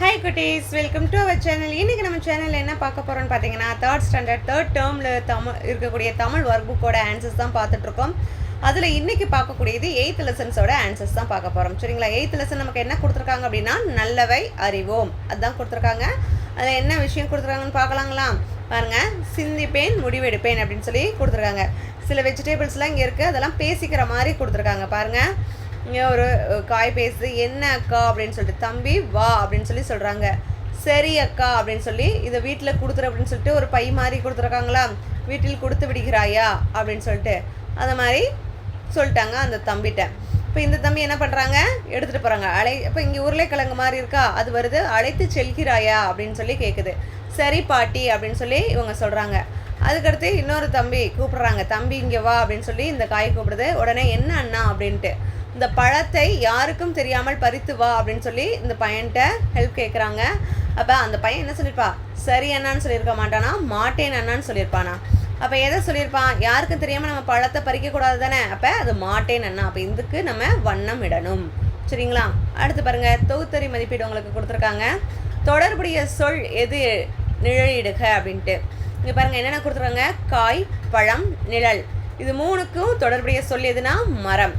Hi குட்டீஸ். Welcome to our channel இன்றைக்கி நம்ம சேனலில் என்ன பார்க்க போகிறோம்னு பார்த்தீங்கன்னா தேர்ட் ஸ்டாண்டர்ட் தேர்ட் டேர்மில் தமிழ் இருக்கக்கூடிய தமிழ் ஒர்க் புக்கோட ஆன்சர்ஸ் தான் பார்த்துட்ருக்கோம் அதில் இன்றைக்கி பார்க்கக்கூடியது எயித் லெசன்ஸோட ஆன்சர்ஸ் தான் பார்க்க போகிறோம் சரிங்களா? எயித் லெசன் நமக்கு என்ன கொடுத்துருக்காங்க அப்படின்னா நல்லவை அறிவோம். அதுதான் கொடுத்துருக்காங்க. அதில் என்ன விஷயம் கொடுத்துருக்காங்கன்னு பார்க்கலாங்களா? பாருங்கள் சிந்திப்பேன் முடிவெடுப்பேன் அப்படின்னு சொல்லி கொடுத்துருக்காங்க. சில வெஜிடபிள்ஸ்லாம் இங்கே இருக்குது அதெல்லாம் பேசிக்கிற மாதிரி கொடுத்துருக்காங்க. பாருங்கள் ஒரு காய் பேசுது என்ன அக்கா? அப்படின்னு சொல்லிட்டு தம்பி வா அப்படின்னு சொல்லி சொல்கிறாங்க சரி அக்கா அப்படின்னு சொல்லி இதை வீட்டில் கொடுத்துரு அப்படின்னு சொல்லிட்டு ஒரு பை மாதிரி கொடுத்துருக்காங்களா? வீட்டில் கொடுத்து விடுகிறாயா? அப்படின்னு சொல்லிட்டு அந்த மாதிரி சொல்லிட்டாங்க அந்த தம்பிகிட்ட இப்போ இந்த தம்பி என்ன பண்ணுறாங்க எடுத்துகிட்டு போகிறாங்க அழை இப்போ இங்கே உருளைக்கிழங்கு மாதிரி இருக்கா? அது வருது அழைத்து செல்கிறாயா? அப்படின்னு சொல்லி கேட்குது சரி பாட்டி அப்படின்னு சொல்லி இவங்க சொல்கிறாங்க அதுக்கடுத்து இன்னொரு தம்பி கூப்பிட்றாங்க. தம்பி இங்கே வா அப்படின்னு சொல்லி இந்த காய் கூப்பிடுது. உடனே என்ன அண்ணா? அப்படின்ட்டு. இந்த பழத்தை யாருக்கும் தெரியாமல் பறித்து வா அப்படின்னு சொல்லி இந்த பையன்கிட்ட ஹெல்ப் கேட்குறாங்க அப்போ அந்த பையன் என்ன சொல்லியிருப்பா சரி அண்ணான்னு சொல்லியிருக்க மாட்டானா? மாட்டேன் அண்ணான்னு சொல்லியிருப்பானா? அப்போ எதை சொல்லியிருப்பான்? யாருக்கும் தெரியாமல் நம்ம பழத்தை பறிக்கக்கூடாது தானே? அப்போ அது மாட்டேன் அண்ணா. அப்போ இதுக்கு நம்ம வண்ணம் இடணும். சரிங்களா? அடுத்து பாருங்க. தொகுத்தறி மதிப்பீடு உங்களுக்கு கொடுத்துருக்காங்க. தொடர்புடைய சொல் எது? நிழலிடுக அப்படின்ட்டு. இங்கே பாருங்கள் என்னென்ன கொடுத்துருக்காங்க? காய் பழம் நிழல். இது மூணுக்கும் தொடர்புடைய சொல் எதுனா மரம்.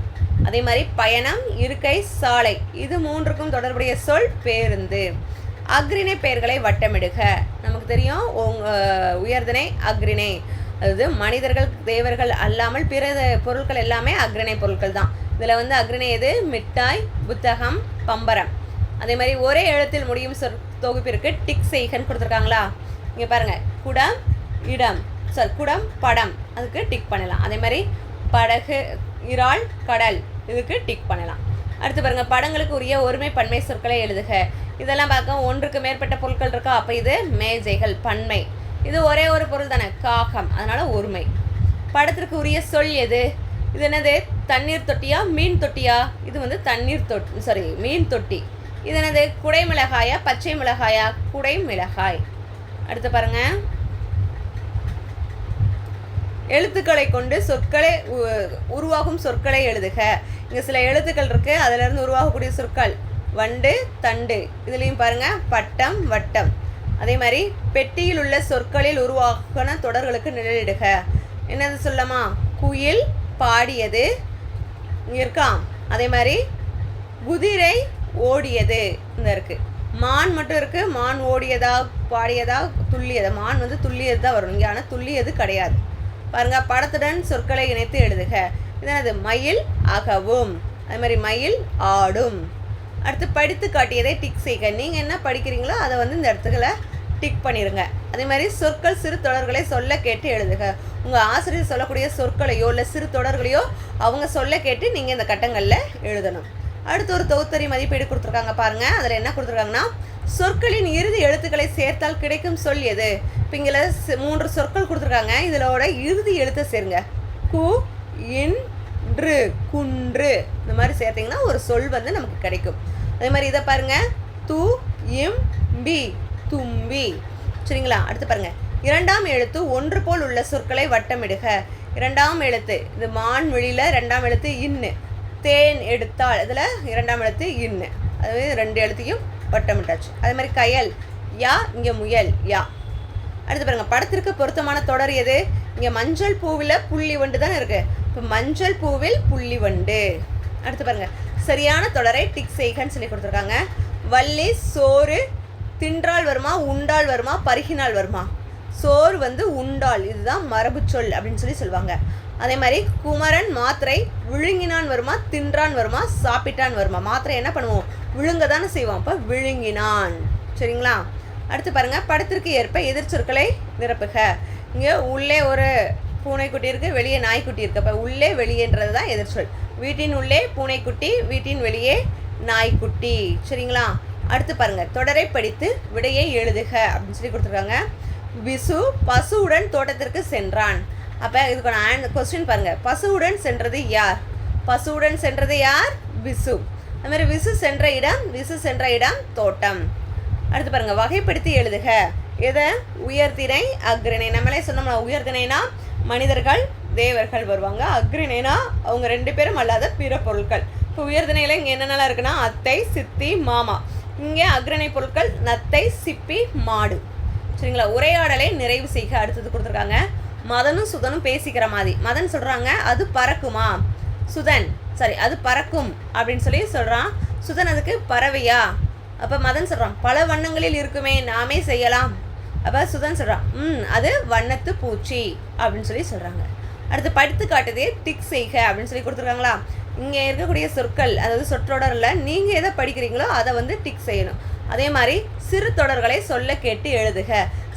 அதே மாதிரி பயணம் இருக்கை சாலை. இது மூன்றுக்கும் தொடர்புடைய சொல் பேருந்து. அக்ரிணை பெயர்களை வட்டமிடுக. நமக்கு தெரியும் உங்க உயர்திணை அக்ரிணை அதாவது மனிதர்கள் தேவர்கள் அல்லாமல் பிற பொருட்கள் எல்லாமே அக்ரிணை பொருட்கள் தான். இதில் வந்து அக்ரிணை எது? மிட்டாய் புத்தகம் பம்பரம். அதே மாதிரி ஒரே எழுத்தில் முடியும் சொற் தொகுப்பிற்கு டிக் செய்கன்னு கொடுத்துருக்காங்களா? இங்கே பாருங்கள் குடம் இடம். சாரி குடம் படம். அதுக்கு டிக் பண்ணலாம். அதே மாதிரி படகு இறால் கடல். இதுக்கு டிக் பண்ணலாம். அடுத்து பாருங்கள் படங்களுக்கு உரிய ஒருமை பன்மை சொற்களை எழுதுக. இதெல்லாம் பார்க்க ஒன்றுக்கு மேற்பட்ட பொருட்கள் இருக்கா? அப்போ இது மேஜைகள் பன்மை. இது ஒரே ஒரு பொருள் தானே காகம். அதனால் ஒருமை. படத்திற்கு உரிய சொல் எது? இது என்னது? தண்ணீர் தொட்டியா மீன் தொட்டியா? இது வந்து தண்ணீர் தொட்டி சாரி மீன் தொட்டி. இது என்னது? குடை மிளகாயா பச்சை மிளகாயா குடை மிளகாய். அடுத்து பாருங்க. எழுத்துக்களை கொண்டு சொற்களை உ- உருவாகும் சொற்களை எழுதுக. இங்கே சில எழுத்துக்கள் இருக்கு. அதிலிருந்து உருவாகக்கூடிய சொற்கள் வண்டு தண்டு. இதுலேயும் பாருங்க. பட்டம் வட்டம். அதே மாதிரி பெட்டியில் உள்ள சொற்களில் உருவாகின தொடர்களுக்கு நிழலிடுக. என்னது சொல்லமா குயில் பாடியது. இங்கே இருக்கான் அதே மாதிரி குதிரை ஓடியது. இந்த இருக்கு. மான் மட்டும் இருக்குது மான் ஓடியதா பாடியதா துல்லியதா மான் வந்து துள்ளியது தான் வரும். இங்கே ஆனால் துள்ளியது கிடையாது. பாருங்க படத்துடன் சொற்களை இணைத்து எழுதுக. இதனது மயில் அகவும் அது மாதிரி மயில் ஆடும். அடுத்து படித்து காட்டியதை டிக் செய்க. நீங்கள் என்ன படிக்கிறீங்களோ அதை வந்து இந்த இடத்துக்களை டிக் பண்ணிடுங்க அதே மாதிரி சொற்கள் சிறு தொடர்களை சொல்ல கேட்டு எழுதுக. உங்கள் ஆசிரியர் சொல்லக்கூடிய சொற்களையோ இல்லை சிறு தொடர்களையோ அவங்க சொல்ல கேட்டு நீங்கள் இந்த கட்டங்களில் எழுதணும். அடுத்து ஒரு தொகுத்தறி மதிப்பீடு கொடுத்துருக்காங்க பாருங்கள் அதில் என்ன கொடுத்துருக்காங்கன்னா சொற்களின் இறுதி எழுத்துக்களை சேர்த்தால் கிடைக்கும் சொல் எது? இப்போ இங்கே மூன்று சொற்கள் கொடுத்துருக்காங்க. இதிலோட இறுதி எழுத்தை சேருங்க. கு இன்று குன்று. இந்த மாதிரி சேர்த்தீங்கன்னா ஒரு சொல் வந்து நமக்கு கிடைக்கும். அதே மாதிரி இதை பாருங்க. து இம் பி தும்பி. சரிங்களா? அடுத்து பாருங்க. இரண்டாம் எழுத்து ஒன்று போல் உள்ள சொற்களை வட்டமிடுக. இரண்டாம் எழுத்து இது மான் வெளியில் ரெண்டாம் எழுத்து இன்னு. தேன் எடுத்தால் இதில் இரண்டாம் எழுத்து இன்னு. அதாவது ரெண்டு எழுத்தையும் வட்டமிட்டாச்சு அதே மாதிரி கயல் யா இங்கே முயல் யா. அடுத்து பாருங்க படத்திற்கு பொருத்தமான தொடர் எது? இங்கே மஞ்சள் பூவில் புள்ளி வண்டு தான் இருக்கு. இப்போ மஞ்சள் பூவில் புள்ளி வண்டு. அடுத்து பாருங்க சரியான தொடரை டிக் செய்கன்னு சொல்லி கொடுத்துருக்காங்க. வள்ளி சோறு தின்றால் வருமா உண்டால் வருமா பருகினால் வருமா? சோறு வந்து உண்டால் இதுதான் மரபு சொல் அப்படின்னு சொல்லி சொல்லுவாங்க. அதே மாதிரி குமரன் மாத்திரை விழுங்கினான் வருமா தின்றான் வருமா சாப்பிட்டான் வருமா? மாத்திரை என்ன பண்ணுவோம்? விழுங்க தானே செய்வோம். அப்போ விழுங்கினான். சரிங்களா? அடுத்து பாருங்கள் படத்திற்கு ஏற்ப எதிர்ச்சொற்களை நிரப்புக. இங்கே உள்ளே ஒரு பூனைக்குட்டி இருக்கு வெளியே நாய்க்குட்டி இருக்குது அப்போ உள்ளே வெளியேன்றது தான் எதிர்ச்சொல் வீட்டின் உள்ளே பூனைக்குட்டி வீட்டின் வெளியே நாய்க்குட்டி. சரிங்களா? அடுத்து பாருங்கள் தொடரை படித்து விடையை எழுதுக அப்படின்னு சொல்லி கொடுத்துருக்காங்க. விசு பசுவுடன் தோட்டத்திற்கு சென்றான். அப்போ இதுக்கான ஆன் கொஸ்டின் பாருங்கள் பசுவுடன் சென்றது யார்? பசுவுடன் சென்றது யார்? விசு. அதுமாதிரி விசு சென்ற இடம் விசு சென்ற இடம் தோட்டம். அடுத்து பாருங்கள் வகைப்படுத்தி எழுதுக. எதை? உயர்திணை அக்ரிணை நம்மளே சொன்னோம்னா உயர்திணைனா மனிதர்கள் தேவர்கள் வருவாங்க. அக்ரிணைனா அவங்க ரெண்டு பேரும் அல்லாத பிற பொருட்கள். இப்போ உயர்திணையில் இங்கே என்னென்னலாம் இருக்குன்னா அத்தை சித்தி மாமா. இங்கே அக்ரணை பொருட்கள் நத்தை சிப்பி மாடு. சரிங்களா? உரையாடலை நிறைவு செய்க. அடுத்தது கொடுத்துருக்காங்க மதனும் சுதனும் பேசிக்கிற மாதிரி. மதன் சொல்கிறாங்க அது பறக்குமா? சுதன் சாரி அது பறக்கும் அப்படின்னு சொல்லி சொல்கிறான் சுதன் அதுக்கு பறவையா? அப்போ மதன் சொல்கிறான் பல வண்ணங்களில் இருக்குமே நாமே செய்யலாம். அப்போ சுதன் சொல்கிறான் ம் அது வண்ணத்து பூச்சி அப்படின்னு சொல்லி சொல்கிறாங்க அடுத்து படித்து காட்டுதே டிக் செய்க அப்படின்னு சொல்லி கொடுத்துருக்காங்களா? இங்கே இருக்கக்கூடிய சொற்கள் அதாவது சொற்றொடரில் நீங்கள் எதை படிக்கிறீங்களோ அதை வந்து டிக் செய்யணும். அதே மாதிரி சிறு தொடர்களை சொல்ல கேட்டு எழுதுக.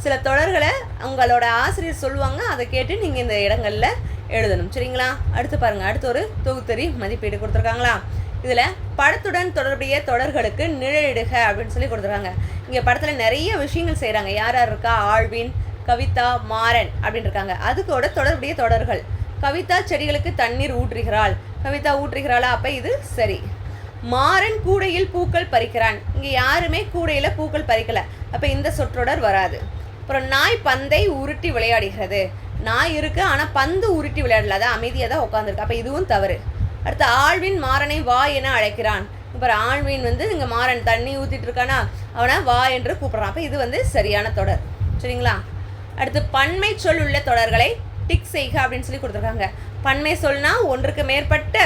சில தொடர்களை உங்களோட ஆசிரியர் சொல்லுவாங்க அதை கேட்டு நீங்கள் இந்த இடங்களில் எழுதணும். சரிங்களா? அடுத்து பாருங்கள் அடுத்து ஒரு தொகுத்தறி மதிப்பீடு கொடுத்துருக்காங்களா? இதில் படத்துடன் தொடர்புடைய தொடர்களுக்கு நிழலிடுக அப்படின்னு சொல்லி கொடுத்துருக்காங்க. இங்கே படத்தில் நிறைய விஷயங்கள் செய்கிறாங்க யார் யார் இருக்கா? ஆழ்வின் கவிதா மாறன் அப்படின்னு இருக்காங்க. அதுக்கோட தொடர்புடைய தொடர்கள். கவிதா செடிகளுக்கு தண்ணீர் ஊற்றுகிறாள். கவிதா ஊற்றுகிறாளா? அப்போ இது சரி. மாறன் கூடையில் பூக்கள் பறிக்கிறான். இங்கே யாருமே கூடையில் பூக்கள் பறிக்கல. அப்போ இந்த சொற்றொடர் வராது. அப்புறம் நாய் பந்தை உருட்டி விளையாடுகிறது. நாய் இருக்குது ஆனால் பந்து உருட்டி விளையாடல. அதான் அமைதியாக தான் உட்காந்துருக்கு அப்போ இதுவும் தவறு. அடுத்து ஆழ்வின் மாறனை வா என அழைக்கிறான். அப்புறம் ஆழ்வின் வந்து இங்கே மாறன் தண்ணி ஊற்றிட்டு இருக்கானா? அவனை வா என்று கூப்பிட்றான். அப்போ இது வந்து சரியான தொடர். சரிங்களா? அடுத்து பன்மை சொல் உள்ள தொடர்களை டிக் செய்க அப்படின்னு சொல்லி கொடுத்துருக்காங்க. பன்மை சொல்னா ஒன்றுக்கு மேற்பட்ட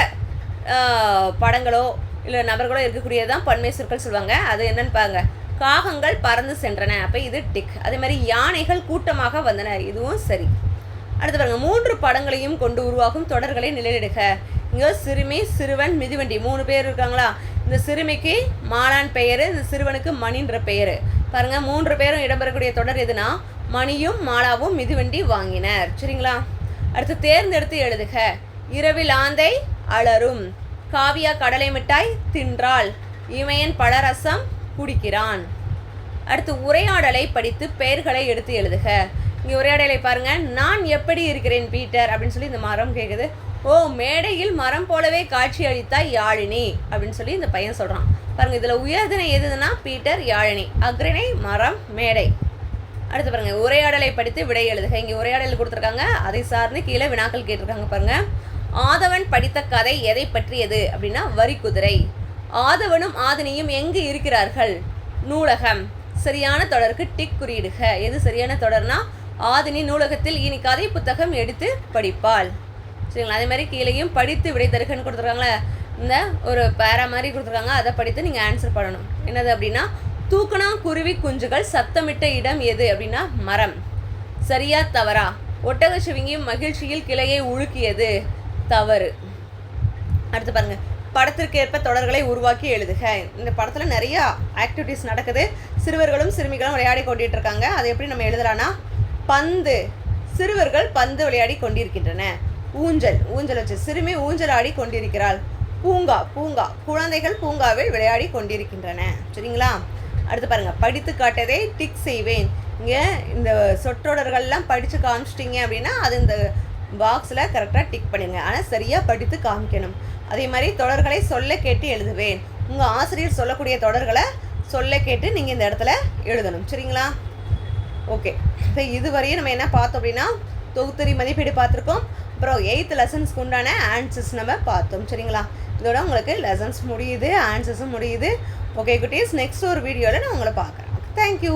படங்களோ இல்லை நபர்களோ இருக்கக்கூடியதான் பன்மை சொற்கள் சொல்லுவாங்க. அது என்னன்னு பாருங்க. காகங்கள் பறந்து சென்றன. அப்போ இது டிக். அதே மாதிரி யானைகள் கூட்டமாக வந்தன. இதுவும் சரி. அடுத்து பாருங்க. மூன்று படங்களையும் கொண்டு உருவாகும் தொடர்களை நிலையிடுக. இங்கே சிறுமி சிறுவன் மிதிவண்டி மூணு பேர் இருக்காங்களா? இந்த சிறுமிக்கு மாலான் பெயர் இந்த சிறுவனுக்கு மணின்ற பெயர். பாருங்க மூன்று பேரும் இடம்பெறக்கூடிய தொடர் எதுனா? மணியும் மாலாவும் மிதிவண்டி வாங்கினர். சரிங்களா? அடுத்து தேர்ந்தெடுத்து எழுதுக. இரவில் ஆந்தை அலரும். காவியா கடலை மிட்டாய் தின்றாள். இமையன் பழரசம் குடிக்கிறான். அடுத்து உரையாடலை படித்து பெயர்களை எடுத்து எழுதுக. இங்கே உரையாடலை பாருங்க. நான் எப்படி இருக்கிறேன் பீட்டர்? அப்படின்னு சொல்லி இந்த மரம் கேட்குது ஓ மேடையில் மரம் போலவே காட்சி அளித்தாய் யாழினி. அப்படின்னு சொல்லி இந்த பையன் சொல்கிறான் பாருங்க இதில் உயர்தினை எதுனா பீட்டர் யாழினி. அக்ரிணை மரம் மேடை. அடுத்து பாருங்க உரையாடலை படித்து விடை எழுதுக. இங்கே உரையாடல் கொடுத்துருக்காங்க. அதை சார்ந்து கீழே வினாக்கள் கேட்டிருக்காங்க பாருங்க. ஆதவன் படித்த கதை எதை பற்றியது அப்படின்னா வரி குதிரை. ஆதவனும் ஆதினியும் எங்கு இருக்கிறார்கள்? நூலகம். சரியான தொடருக்கு டிக் குறியிடுக. எது சரியான தொடர்னா ஆதினி நூலகத்தில் இனி கதை புத்தகம் எடுத்து படிப்பாள். சரிங்களா? அதே மாதிரி கீழேயும் படித்து விடை தருகன்னு கொடுத்துருக்காங்களே இந்த ஒரு பேரா மாதிரி கொடுத்துருக்காங்க. அதை படித்து நீங்கள் ஆன்சர் பண்ணணும். என்னது அப்படின்னா தூக்கணா குருவி குஞ்சுகள் சத்தமிட்ட இடம் எது அப்படின்னா மரம். சரியா தவறா? ஒட்டக சிவிங்கி மகிழ்ச்சியில் கிளையை உழுக்கியது தவறு. அடுத்து பாருங்க. படத்திற்கு ஏற்ப தொடர்களை உருவாக்கி எழுதுக. இந்த படத்தில் நிறையா ஆக்டிவிட்டீஸ் நடக்குது. சிறுவர்களும் சிறுமிகளும் விளையாடி கொண்டிட்டு இருக்காங்க அதை எப்படி நம்ம எழுதலாம்னா பந்து. சிறுவர்கள் பந்து விளையாடி கொண்டிருக்கின்றன. ஊஞ்சல். ஊஞ்சல் வச்சு சிறுமி ஊஞ்சல் ஆடி கொண்டிருக்கிறாள். பூங்கா. பூங்கா. குழந்தைகள் பூங்காவில் விளையாடி கொண்டிருக்கின்றன. சரிங்களா? அடுத்து பாருங்கள் படித்து காட்டதை டிக் செய்வேன். இங்கே இந்த சொற்றொடர்கள்லாம் படித்து காமிச்சிட்டிங்க அப்படின்னா அது இந்த பாக்ஸில் கரெக்டாக டிக் பண்ணுங்க ஆனால் சரியாக படித்து காமிக்கணும். அதே மாதிரி தொடர்களை சொல்ல கேட்டு எழுதுவேன். உங்கள் ஆசிரியர் சொல்லக்கூடிய தொடர்களை சொல்ல கேட்டு நீங்கள் இந்த இடத்துல எழுதணும். சரிங்களா? ஓகே இப்போ இதுவரையும் நம்ம என்ன பார்த்தோம் அப்படின்னா தொகுத்தறி மதிப்பீடு பார்த்துருக்கோம். அப்புறம் எயித்து லெசன்ஸ்க்கு உண்டான ஆன்சர்ஸ் நம்ம பார்த்தோம். சரிங்களா? இதோட உங்களுக்கு லெசன்ஸ் முடியுது ஆன்சர்ஸும் முடியுது. ஓகே குட்டீஸ். நெக்ஸ்ட் ஒரு வீடியோவில் நான் உங்களை பார்க்குறேன். தேங்க்யூ